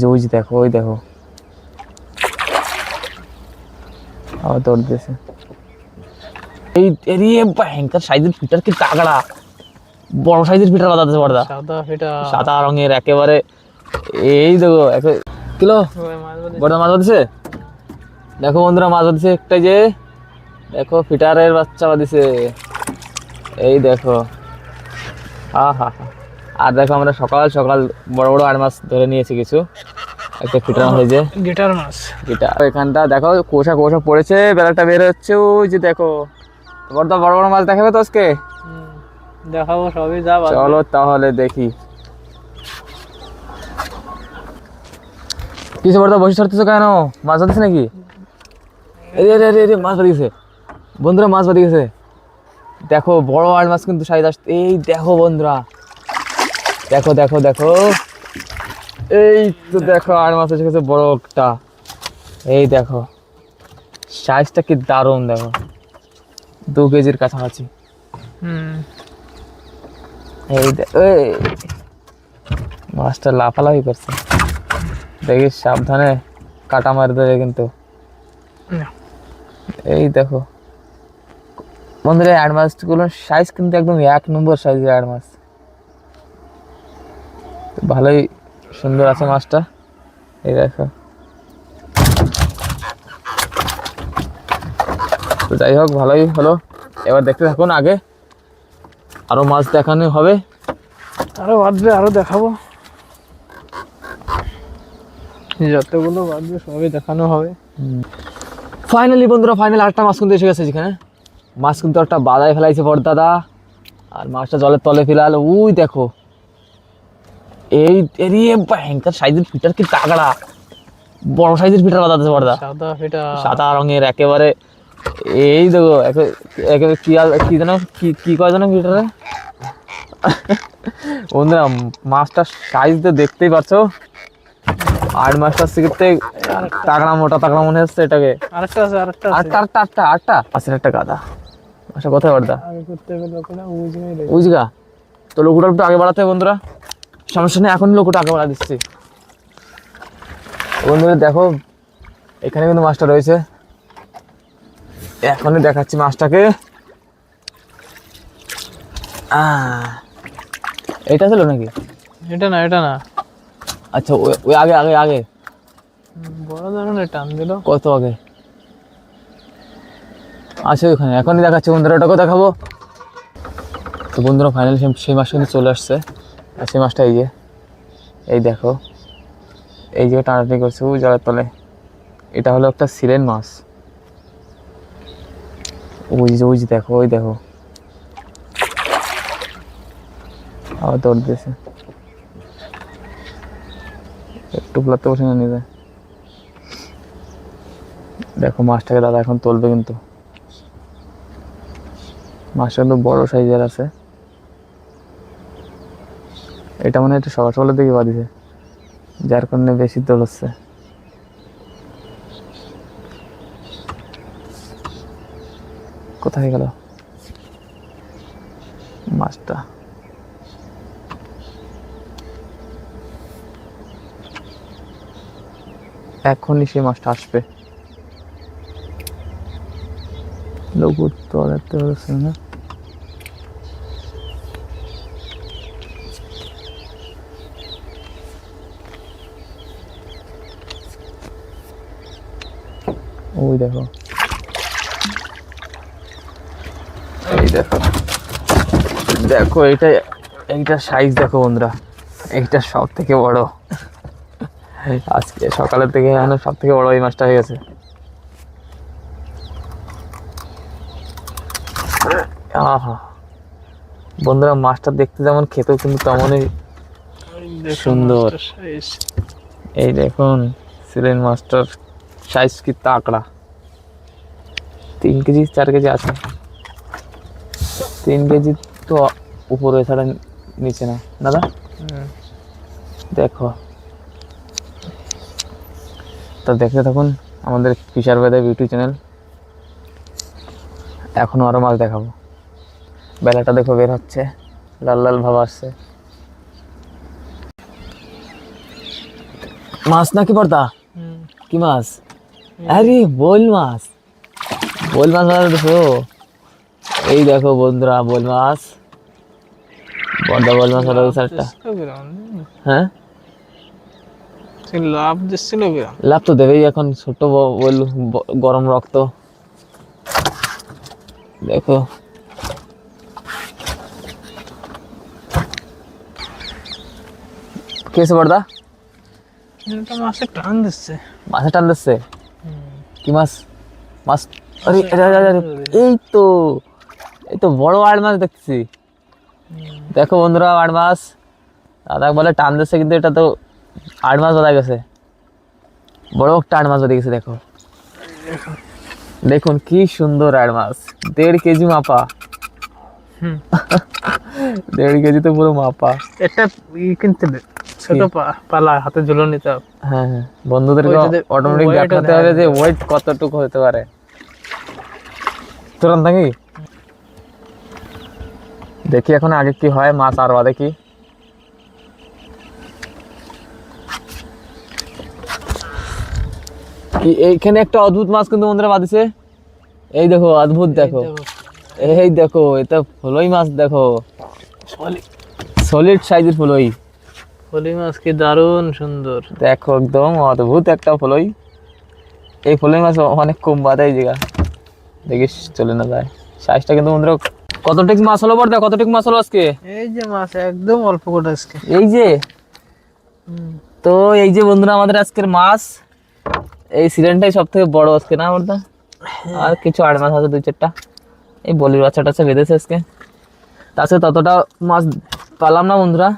যে ওই যে দেখো ওই দেখো। আবার দৌড় দিয়েছে এই এরিয়ে ভয়ঙ্কর সাইজের ফিটার কি তাগড়া। বড় সাইজের ফিটার বড়দা সাদা ফিটা সাদা রঙের একেবারে এই দেখো একে কিলো বড় মাছ বাঁধছে? দেখো বন্ধুরা মাছ বাঁধছে একটা যে। দেখো ফিটারের বাচ্চা বাঁধিছে। এই দেখো। হা হা হা। আর দেখো আমরা সকাল সকাল বড় বড় আর মাছ ধরে নিয়েছি কিছু। একটা ফিটার মাছ হয়েছে গিটার মাছ। এটা এখানটা দেখো কোষা কোষা পড়েছে বেলাটা বের হচ্ছে ওই যে দেখো। বড় বড় বড় মাছ দেখাবে তো আজকে? দেখাবো সবই যা চলো তাহলে দেখি। কিছু বড় বসে ছাড়তেছো কেন? মাছ ধরতেছে নাকি? মাছ বাঁধিয়েছে বন্ধুরা মাছ বাঁধিয়েছে দেখো বড় আর মাছ কিন্তু সাইজ আসতে এই দেখো বন্ধুরা। দেখো দেখো দেখো। এই তো দেখো আর মাছ এসে গেছে বড় একটা। এই দেখো সাইজটা কি দারুণ দেখো। দু কেজির কাছাকাছি। এই মাছটা লাফালাফি করছে। দেখিস সাবধানে কাটা মারি দেবে কিন্তু। এই দেখো। বন্ধুরা অ্যাড মাছগুলোর সাইজ কিন্তু একদম এক নম্বর সাইজের অ্যাড মাছ ভালোই সুন্দর আছে মাছটা। এই দেখো। তো যাই হোক ভালোই হলো। এবার দেখতে থাকুন আগে। আরও মাছ দেখানো হবে। আরও বাঁধবে আরও দেখাবো। যতগুলো বাঁধবে সবই দেখানো হবে। ফাইনালি বন্ধুরা ফাইনাল আটটা মাছ কিন্তু এসে গেছে যেখানে মাছ কিন্তু একটা বাদায় ফেলাইছে বড়দাদা আর মাছটা জলের তলে ফেলাল। ওই দেখো। এই এরিয়ে ভয়ঙ্কর সাইজের ফিটার কি তাগড়া বড় সাইজের ফিটার বাদাতেছে বড়দা সাদা ফিটা সাদা রঙের একেবারে এই দেখো একে- একেবারে কি আর- কি যেন কি কি কয় যেন ফিটারে বন্ধুরা মাছটার সাইজ তো দেখতেই পাচ্ছ। আর মাছটার সিকিতে তাগড়া মোটা তাগড়া মনে হচ্ছে এটাকে। আরেকটা আছে আরেকটা আটটা আটটা একটা গাদা। আচ্ছা কোথায় ওই জায়গা? তো লোকটা একটু আগে বাড়াতে বন্ধুরা। সমস্যা নেই এখন লোকটা আগে বাড়া দিচ্ছি। বন্ধুরা দেখো এখানে কিন্তু মাছটা রয়েছে। এখনই দেখাচ্ছি মাছটাকে। এটা ছিল নাকি? এটা না এটা না। আচ্ছা ওই- আগে আগে আগে। বড় ধরনের টান দিল। কত আগে? আছে ওখানে এখনই দেখাচ্ছি বন্ধুরা ওটাকেও দেখাবো। তো বন্ধুরা ফাইনালি সেই মাছ কিন্তু চলে আসছে। আর মাছটা এই যে। এই দেখো। এই যে টানাটানি করছে ওই জলের তলে। এটা হলো একটা সিলেন মাছ। ওই যে ওই যে দেখো, ওই দেখো। আবার দৌড় দিয়েছে একটু প্লাতে বসে না নিয়ে দেখো, মাছটাকে দাদা এখন তুলবে কিন্তু। মাছটা কিন্তু বড় সাইজের আছে। এটা মানে একটু সকাল সকালের দিকে বাঁধিছে যার কারণে বেশি দোল হচ্ছে। কোথায় গেল? মাছটা। এখনই সেই মাছটা আসবে। লোক পাচ্ছি না। ওই দেখো। এই দেখো। দেখো এইটা এইটা সাইজ দেখো বন্ধুরা। এইটা সব থেকে বড়। আজকে সকালের থেকে এখন সব থেকে বড় এই মাছটা হয়ে গেছে। আহা। বন্ধুরা মাছটা দেখতে যেমন খেতেও কিন্তু তেমনই সুন্দর। এই দেখুন সিলেন মাছটার সাইজ কি তাকড়া তিন কেজি চার কেজি আছে তিন কেজি তো উপরে ছাড়া নিচে না দাদা দেখো তো দেখতে থাকুন আমাদের ফিশার বেদা ইউটিউব চ্যানেল এখনও আরও মাছ দেখাবো বেলাটা দেখো বের হচ্ছে লাল লাল ভাব আসছে মাছ নাকি পড়তা কি মাছ আরে বোল মাছ। বোল মাছ বাজার দেখো এই দেখো বন্ধুরা বোল মাছ। বড় বোল মাছ হলো হ্যাঁ? লাভ দিচ্ছিল লাভ তো দেবেই এখন ছোট বোল গরম রক্ত। দেখো। কেসে বড়দা? মাছের টান দিচ্ছে। মাছে টান দিচ্ছে? কি মাছ? মাছ আরে এই তো এই তো বড় আড় মাছ দেখছি দেখো বন্ধুরা আড় মাছ। দাদা বলে টান দিচ্ছে কিন্তু এটা তো আড় মাছ বাঁধা গেছে। বড় একটা আড় মাছ বাঁধে গেছে দেখো। দেখুন কি সুন্দর আড় মাছ। দেড় কেজি মাপা। দেড় কেজি তো পুরো মাপা। এটা কিনতে ছোট পালা হাতে ঝুলো নিতে হবে। হ্যাঁ হ্যাঁ। বন্ধুদেরকে অটোমেটিক দেখাতে হবে যে ওয়েট কতটুকু হতে পারে। তুরন্ত নাকি দেখি এখন আগে কি হয় মাছ আর দেখি। এই- এইখানে একটা অদ্ভুত মাছ কিন্তু বন্ধুরা বাঁধিছে। এই দেখো অদ্ভুত দেখো। এই দেখো এটা ফলই মাছ দেখো। সলিড সাইজের ফলই। ফলি মাছ কি দারুণ সুন্দর। দেখো একদম অদ্ভুত একটা ফলই। এই ফলই মাছ অনেক কম বাধা এই জায়গা। দেখিস চলে না যায়। সাইজটা কিন্তু বন্ধুরা কতটুক মাছ হলো বড়দা কতটুক মাছ হলো আজকে? এই যে মাছ একদম অল্প করে আজকে। এই যে? তো এই যে বন্ধুরা আমাদের আজকের মাছ এই সিজনটাই সব থেকে বড় আজকে না বড়দা আর কিছু আট মাছ আছে দুই চারটা এই বলির বাচ্চা টাচ্চা বেঁধেছে আজকে। তাছাড়া ততটা মাছ পালাম না বন্ধুরা।